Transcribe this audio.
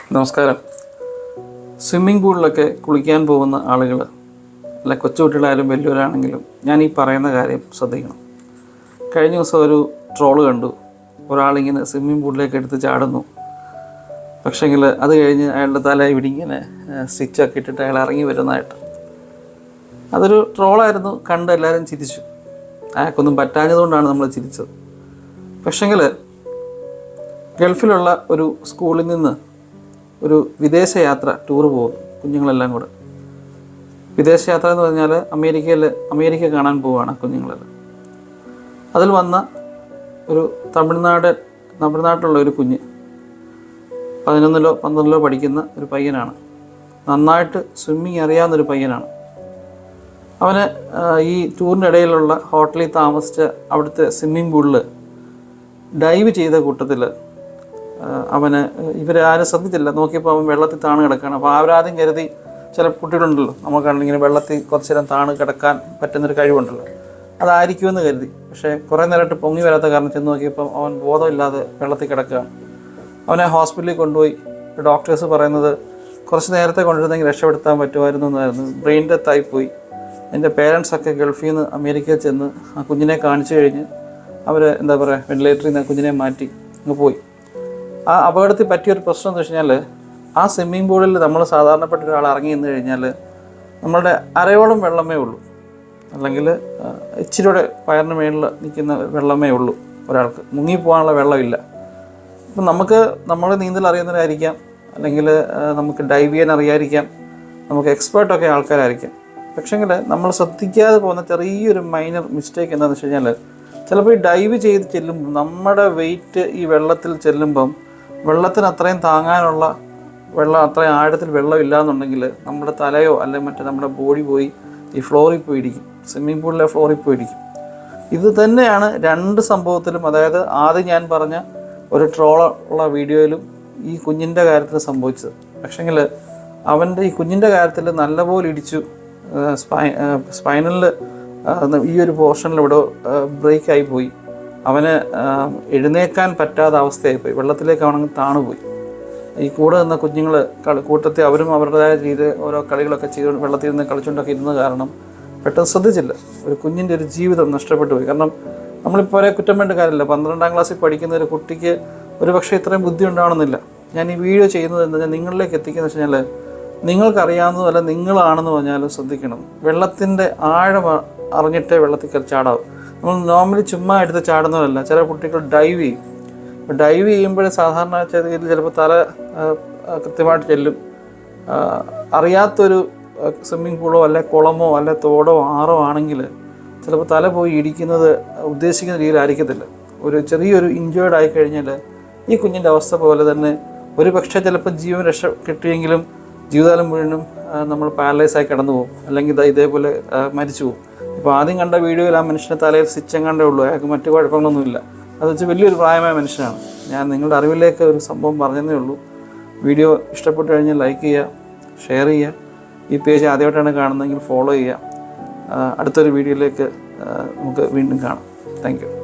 നമസ്കാരം. സ്വിമ്മിംഗ് പൂളിലൊക്കെ കുളിക്കാൻ പോകുന്ന ആളുകൾ അല്ല കൊച്ചുകുട്ടികളായാലും വലിയവരാണെങ്കിലും ഞാൻ ഈ പറയുന്ന കാര്യം ശ്രദ്ധിക്കണം. കഴിഞ്ഞ ദിവസം ഒരു ട്രോൾ കണ്ടു. ഒരാളിങ്ങനെ സ്വിമ്മിംഗ് പൂളിലേക്ക് എടുത്ത് ചാടുന്നു. പക്ഷേങ്കിൽ അത് കഴിഞ്ഞ് അയാളുടെ തല ഇവിടെ സ്റ്റിച്ചൊക്കെ ഇട്ടിട്ട് അയാൾ ഇറങ്ങി വരുന്നതായിട്ട്. അതൊരു ട്രോളായിരുന്നു. കണ്ട് എല്ലാവരും ചിരിച്ചു. അയാൾക്കൊന്നും പറ്റാഞ്ഞതുകൊണ്ടാണ് നമ്മൾ ചിരിച്ചത്. പക്ഷേങ്കിൽ ഗൾഫിലുള്ള ഒരു സ്കൂളിൽ നിന്ന് ഒരു വിദേശയാത്ര ടൂർ പോകും കുഞ്ഞുങ്ങളെല്ലാം കൂടെ. വിദേശയാത്ര എന്ന് പറഞ്ഞാൽ അമേരിക്കയിൽ അമേരിക്ക കാണാൻ പോവുകയാണ് കുഞ്ഞുങ്ങളെല്ലാം. അതിൽ വന്ന ഒരു തമിഴ്നാട് തമിഴ്നാട്ടിലുള്ള ഒരു കുഞ്ഞ് പതിനൊന്നിലോ പന്ത്രണ്ടിലോ പഠിക്കുന്ന ഒരു പയ്യനാണ്. നന്നായിട്ട് സ്വിമ്മിങ് അറിയാവുന്നൊരു പയ്യനാണ്. അവന് ഈ ടൂറിന്റെ ഇടയിലുള്ള ഹോട്ടലിൽ താമസിച്ച അവിടുത്തെ സ്വിമ്മിംഗ് പൂളിൽ ഡൈവ് ചെയ്ത കൂട്ടത്തിൽ അവന് ഇവരെ ആരും ശ്രദ്ധിച്ചില്ല നോക്കിയപ്പോൾ അവൻ വെള്ളത്തിൽ താണ് കിടക്കുകയാണ് അപ്പോൾ അവരാദ്യം കരുതി ചില കുട്ടികളുണ്ടല്ലോ നമുക്കാണെങ്കിൽ ഇങ്ങനെ വെള്ളത്തിൽ കുറച്ച് നേരം താണ് കിടക്കാൻ പറ്റുന്നൊരു കഴിവുണ്ടല്ലോ. അതായിരിക്കുമെന്ന് കരുതി. പക്ഷേ കുറേ നേരമായിട്ട് പൊങ്ങി വരാത്ത കാരണം ചെന്ന് നോക്കിയപ്പോൾ അവൻ ബോധമില്ലാതെ വെള്ളത്തിൽ കിടക്കുകയാണ്. അവനെ ഹോസ്പിറ്റലിൽ കൊണ്ടുപോയി. ഡോക്ടേഴ്സ് പറയുന്നത് കുറച്ച് നേരത്തെ കൊണ്ടുവരുന്നെങ്കിൽ രക്ഷപ്പെടുത്താൻ പറ്റുമായിരുന്നു എന്നായിരുന്നു. ബ്രെയിൻ ഡെത്ത് പോയി. എന്റെ പേരൻസൊക്കെ ഗൾഫിൽ നിന്ന് അമേരിക്കയിൽ ചെന്ന് ആ കുഞ്ഞിനെ കാണിച്ചു കഴിഞ്ഞ് അവർ എന്താ പറയുക വെന്റിലേറ്ററിൽ നിന്ന് ആ കുഞ്ഞിനെ മാറ്റി അങ്ങ് പോയി. ആ അപകടത്തിൽ പറ്റിയൊരു പ്രശ്നം എന്ന് വെച്ച് കഴിഞ്ഞാൽ ആ സ്വിമ്മിംഗ് പൂളിൽ നമ്മൾ സാധാരണപ്പെട്ട ഒരാൾ ഇറങ്ങി നിന്ന് കഴിഞ്ഞാൽ നമ്മളുടെ അരയോളം വെള്ളമേ ഉള്ളൂ. അല്ലെങ്കിൽ ഇച്ചിരിയുടെ പയറിന് മേളിൽ നിൽക്കുന്ന വെള്ളമേ ഉള്ളൂ ഒരാൾക്ക്. മുങ്ങി പോകാനുള്ള വെള്ളമില്ല. അപ്പം നമുക്ക് നമ്മൾ നീന്തൽ അറിയുന്നവരായിരിക്കാം. അല്ലെങ്കിൽ നമുക്ക് ഡൈവ് ചെയ്യാൻ അറിയാതിരിക്കാം. നമുക്ക് എക്സ്പേർട്ടൊക്കെ ആൾക്കാരായിരിക്കാം. പക്ഷേങ്കിൽ നമ്മൾ ശ്രദ്ധിക്കാതെ പോകുന്ന ചെറിയൊരു മൈനർ മിസ്റ്റേക്ക് എന്താണെന്ന് വെച്ച് കഴിഞ്ഞാൽ ചിലപ്പോൾ ഈ ഡൈവ് ചെയ്ത് ചെല്ലുമ്പോൾ നമ്മുടെ വെയിറ്റ് ഈ വെള്ളത്തിൽ ചെല്ലുമ്പം വെള്ളത്തിന് അത്രയും താങ്ങാനുള്ള വെള്ളം അത്രയും ആഴത്തിൽ വെള്ളമില്ല എന്നുണ്ടെങ്കിൽ നമ്മുടെ തലയോ അല്ലെങ്കിൽ മറ്റേ നമ്മുടെ ബോഡി പോയി ഈ ഫ്ലോറിൽ പോയി ഇടിക്കും സ്വിമ്മിംഗ് പൂളിലെ ഫ്ലോറിൽ പോയി ഇടിക്കും ഇത് തന്നെയാണ് രണ്ട് സംഭവത്തിലും അതായത് ആദ്യം ഞാൻ പറഞ്ഞ ഒരു ട്രോളുള്ള വീഡിയോയിലും ഈ കുഞ്ഞിന്റെ കാര്യത്തിൽ സംഭവിച്ചത്. പക്ഷേങ്കിൽ അവന്റെ ഈ കുഞ്ഞിന്റെ കാര്യത്തിൽ നല്ലപോലെ ഇടിച്ചു സ്പൈ സ്പൈനലിൽ ഈ ഒരു പോർഷനിൽ ഇവിടെ ബ്രേക്കായി പോയി. അവന് എഴുന്നേക്കാൻ പറ്റാത്ത അവസ്ഥയായിപ്പോയി വെള്ളത്തിലേക്ക് അവനങ്ങ് താണുപോയി. ഈ കൂടെ നിന്ന കുഞ്ഞുങ്ങൾ കളി കൂട്ടത്തിൽ അവരും അവരുടേതായ രീതിയിൽ ഓരോ കളികളൊക്കെ ചെയ്ത് വെള്ളത്തിൽ നിന്ന് കളിച്ചുകൊണ്ടൊക്കെ ഇരുന്ന കാരണം പെട്ടെന്ന് ശ്രദ്ധിച്ചില്ല. ഒരു കുഞ്ഞിന്റെ ഒരു ജീവിതം നഷ്ടപ്പെട്ടു പോയി. കാരണം നമ്മളിപ്പോൾ ഒരേ കുറ്റം വേണ്ട കാര്യമില്ല. പന്ത്രണ്ടാം ക്ലാസ്സിൽ പഠിക്കുന്ന ഒരു കുട്ടിക്ക് ഒരു പക്ഷേ ഇത്രയും ബുദ്ധി ഉണ്ടാവണമെന്നില്ല. ഞാൻ ഈ വീഡിയോ ചെയ്യുന്നത് എന്താ? നിങ്ങളിലേക്ക് എത്തിക്കുന്ന വെച്ച് കഴിഞ്ഞാൽ നിങ്ങൾക്കറിയാവുന്നതല്ല നിങ്ങളാണെന്ന് പറഞ്ഞാലും ശ്രദ്ധിക്കണം. വെള്ളത്തിന്റെ ആഴം അറിഞ്ഞിട്ടേ വെള്ളത്തിൽ കയറി ചാടാവൂ. നമ്മൾ നോർമലി ചുമ്മാ എടുത്ത് ചാടുന്നതല്ല. ചില കുട്ടികൾ ഡൈവ് ചെയ്യും. ഡൈവ് ചെയ്യുമ്പോൾ സാധാരണ രീതിയിൽ ചിലപ്പോൾ തല കൃത്യമായിട്ട് ചെല്ലും. അറിയാത്തൊരു സ്വിമ്മിംഗ് പൂളോ അല്ലെ കുളമോ അല്ലെ തോടോ ആറോ ആണെങ്കിൽ ചിലപ്പോൾ തല പോയി ഇടിക്കുന്നത് ഉദ്ദേശിക്കുന്ന രീതിയിലായിരിക്കത്തില്ല. ഒരു ചെറിയൊരു ഇഞ്ചേർഡ് ആയി കഴിഞ്ഞാൽ ഈ കുഞ്ഞിന്റെ അവസ്ഥ പോലെ തന്നെ ഒരു പക്ഷേ ചിലപ്പോൾ ജീവൻ രക്ഷ കിട്ടിയെങ്കിലും ജീവിതകാലം മുഴുവനും നമ്മൾ പാരലൈസായി കിടന്നു പോകും അല്ലെങ്കിൽ ഇതേപോലെ മരിച്ചു പോകും ഇപ്പോൾ ആദ്യം കണ്ട വീഡിയോയിൽ ആ മനുഷ്യന്റെ തലയിൽ സ്റ്റിച്ചും കണ്ടേ ഉള്ളൂ. അയാൾക്ക് മറ്റു കുഴപ്പങ്ങളൊന്നുമില്ല. അത് വെച്ച് വലിയൊരു പ്രായമായ മനുഷ്യനാണ്. ഞാൻ നിങ്ങളുടെ അറിവിലേക്ക് ഒരു സംഭവം പറഞ്ഞതേ ഉള്ളൂ. വീഡിയോ ഇഷ്ടപ്പെട്ടു കഴിഞ്ഞാൽ ലൈക്ക് ചെയ്യുക ഷെയർ ചെയ്യുക. ഈ പേജ് ആദ്യമായിട്ടാണ് കാണുന്നതെങ്കിൽ ഫോളോ ചെയ്യുക. അടുത്തൊരു വീഡിയോയിലേക്ക് നമുക്ക് വീണ്ടും കാണാം. താങ്ക്